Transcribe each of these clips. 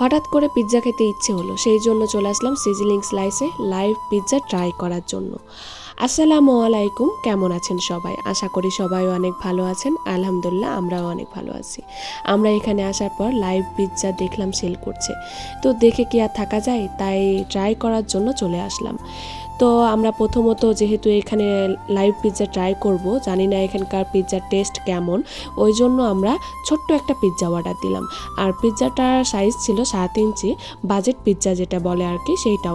হঠাৎ করে পিৎজা খেতে ইচ্ছে হলো, সেই জন্য চলে আসলাম সিজিলিং স্লাইসে লাইভ পিৎজা ট্রাই করার জন্য। আসসালামু আলাইকুম, কেমন আছেন সবাই? আশা করি সবাই অনেক ভালো আছেন। আলহামদুলিল্লাহ, আমরাও অনেক ভালো আছি। আমরা এখানে আসার পর লাইভ পিৎজা দেখলাম সেল করছে। তো দেখে কি আর থাকা যায়, তাই ট্রাই করার জন্য চলে আসলাম। তো আমরা প্রথমত যেহেতু এখানে লাইভ পিৎজা ট্রাই করব, জানি না এখানকার পিৎজার টেস্ট কেমন, ওই জন্য আমরা ছোট্ট একটা পিৎজা অর্ডার দিলাম। আর পিৎজাটার সাইজ ছিল সাত ইঞ্চি বাজেট পিৎজা যেটা বলে আর কি, সেইটা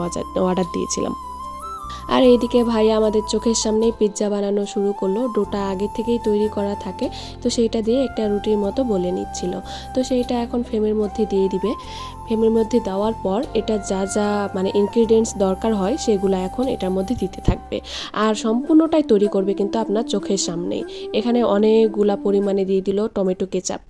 অর্ডার দিয়েছিলাম। আর এইদিকে ভাই আমাদের চোখের সামনেই পিৎজা বানানো শুরু করল। ডোটা আগে থেকেই তৈরি করা থাকে, তো সেইটা দিয়ে একটা রুটির মতো বলে নিচ্ছিল। তো সেইটা এখন ফ্রেমের মধ্যে দিয়ে দিবে। ফ্রেমের মধ্যে দেওয়ার পর এটা যা যা মানে ইনগ্রিডিয়েন্টস দরকার হয়, সেগুলো এখন এটার মধ্যে দিতে থাকবে। আর সম্পূর্ণটাই তৈরি করবে কিন্তু আপনার চোখের সামনেই। এখানে অনেকগুলা পরিমাণে দিয়ে দিল টমেটো কেচাপ।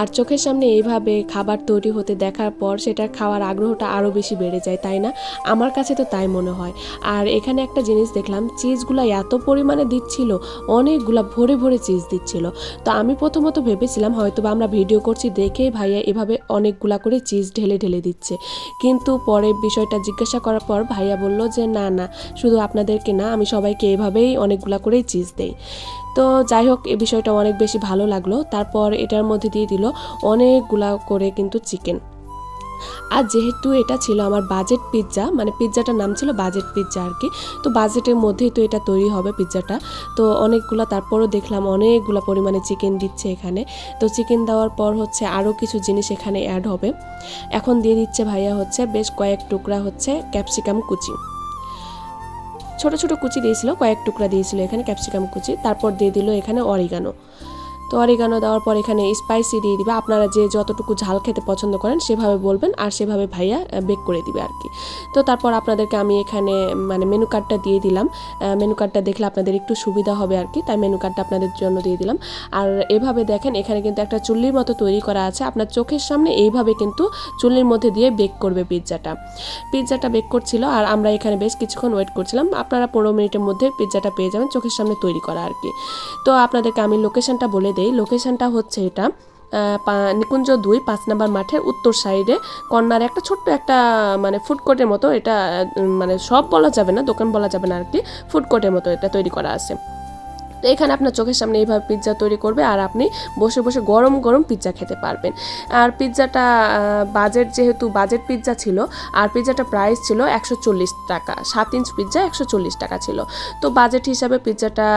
আর চোখের সামনে এইভাবে খাবার তৈরি হতে দেখার পর সেটার খাওয়ার আগ্রহটা আরও বেশি বেড়ে যায়, তাই না? আমার কাছে তো তাই মনে হয়। আর এখানে একটা জিনিস দেখলাম, চিজগুলো এত পরিমাণে দিচ্ছিল, অনেকগুলা ভরে ভরে চিজ দিচ্ছিল। তো আমি প্রথমত ভেবেছিলাম হয়তো বা আমরা ভিডিও করছি দেখেই ভাইয়া এভাবে অনেকগুলা করে চিজ ঢেলে ঢেলে দিচ্ছে। কিন্তু পরে বিষয়টা জিজ্ঞাসা করার পর ভাইয়া বলল যে, না না, শুধু আপনাদেরকে না, আমি সবাইকে এভাবেই অনেকগুলা করেই চিজ দেই। তো যাই হোক এই বিষয়টা অনেক বেশি ভালো লাগল। তারপর এটার মধ্যে দিয়ে দিল অনেকগুলা করে কিন্তু চিকেন। আর যেহেতু এটা ছিল আমার বাজেট পিৎজা মানে পিৎজাটার নাম ছিল বাজেট পিৎজা আর কি তো বাজেটের মধ্যেই তো এটা তৈরি হবে পিৎজাটা তো অনেকগুলা, তারপরও দেখলাম অনেকগুলা পরিমাণে চিকেন দিচ্ছে এখানে। তো চিকেন দেওয়ার পর হচ্ছে আরও কিছু জিনিস এখানে অ্যাড হবে। এখন দিয়ে দিচ্ছে ভাইয়া হচ্ছে বেশ কয়েক টুকরা হচ্ছে ক্যাপসিকাম কুচি। ছোট ছোট কুচি দিয়েছিল, কয়েক টুকরা দিয়েছিল এখানে ক্যাপসিকাম কুচি, তারপর দিয়ে দিল এখানে অরিগানো। তো অরিগানো দেওয়ার পর এখানে স্পাইসি দিয়ে দিবে। আপনারা যে যতটুকু ঝাল খেতে পছন্দ করেন সেভাবে বলবেন আর সেভাবে ভাইয়া বেক করে দিবে আর কি। তো তারপর আপনাদেরকে আমি এখানে মানে মেনু কার্ডটা দিয়ে দিলাম। মেনু কার্ডটা দেখলে আপনাদের একটু সুবিধা হবে আর কি। তাই মেনু কার্ডটা আপনাদের জন্য দিয়ে দিলাম। আর এভাবে দেখেন, এখানে কিন্তু একটা চুল্লির মতো তৈরি করা আছে। আপনার চোখের সামনে এইভাবে কিন্তু চুল্লির মধ্যে দিয়ে বেক করবে পিৎজাটা পিৎজাটা বেক করছিল আর আমরা এখানে বেশ কিছুক্ষণ ওয়েট করছিলাম। আপনারা পনেরো মিনিটের মধ্যে পিৎজাটা পেয়ে যাবেন চোখের সামনে তৈরি করা আর কি। তো আপনাদেরকে আমি লোকেশনটা বলে দিই লোকেশনটা হচ্ছে এটা নিকুঞ্জ দুই, পাঁচ নাম্বার মাঠের উত্তর সাইডে। কর্নারে একটা ছোট্ট একটা মানে ফুড কোর্টের মতো এটা মানে সব বলা যাবে না, দোকান বলা যাবে না আর কি ফুড কোর্টের মতো এটা তৈরি করা আছে। তো এখানে আপনার চোখের সামনে এইভাবে পিৎজা তৈরি করবে আর আপনি বসে বসে গরম গরম পিৎজা খেতে পারবেন। আর পিৎজাটা বাজেট যেহেতু বাজেট পিৎজা ছিল, আর পিৎজাটা প্রাইস ছিল একশো চল্লিশ টাকা, সাত ইঞ্চ পিৎজা একশো চল্লিশ টাকা ছিল। তো বাজেট হিসাবে পিৎজাটা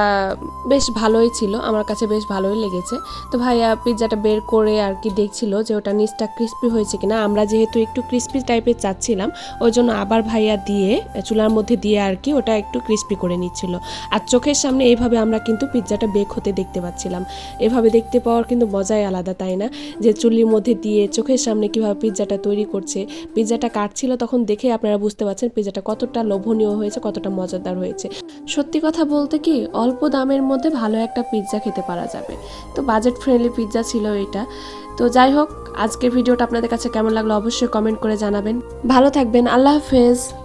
বেশ ভালোই ছিল, আমার কাছে বেশ ভালোই লেগেছে। তো ভাইয়া পিৎজাটা বের করে আর কি দেখছিল যে ওটা নিচটা ক্রিস্পি হয়েছে কিনা, আমরা যেহেতু একটু ক্রিস্পি টাইপের চাচ্ছিলাম, ওই জন্য আবার ভাইয়া দিয়ে, চুলার মধ্যে দিয়ে আর কি ওটা একটু ক্রিস্পি করে নিচ্ছিল। আর চোখের সামনে এইভাবে আমরা কিন্তু কিন্তু পিৎজাটা বেক হতে দেখতে পাচ্ছিলাম। এভাবে দেখতে পাওয়ার কিন্তু মজাই আলাদা, তাই না? যে চুল্লির মধ্যে দিয়ে চোখের সামনে কীভাবে পিৎজাটা তৈরি করছে, পিৎজাটা কাটছিল তখন দেখে আপনারা বুঝতে পারছেন পিৎজাটা কতটা লোভনীয় হয়েছে, কতটা মজাদার হয়েছে। সত্যি কথা বলতে কি, অল্প দামের মধ্যে ভালো একটা পিৎজা খেতে পারা যাবে। তো বাজেট ফ্রেন্ডলি পিৎজা ছিল এটা। তো যাই হোক, আজকের ভিডিওটা আপনাদের কাছে কেমন লাগল অবশ্যই কমেন্ট করে জানাবেন। ভালো থাকবেন, আল্লাহ হাফেজ।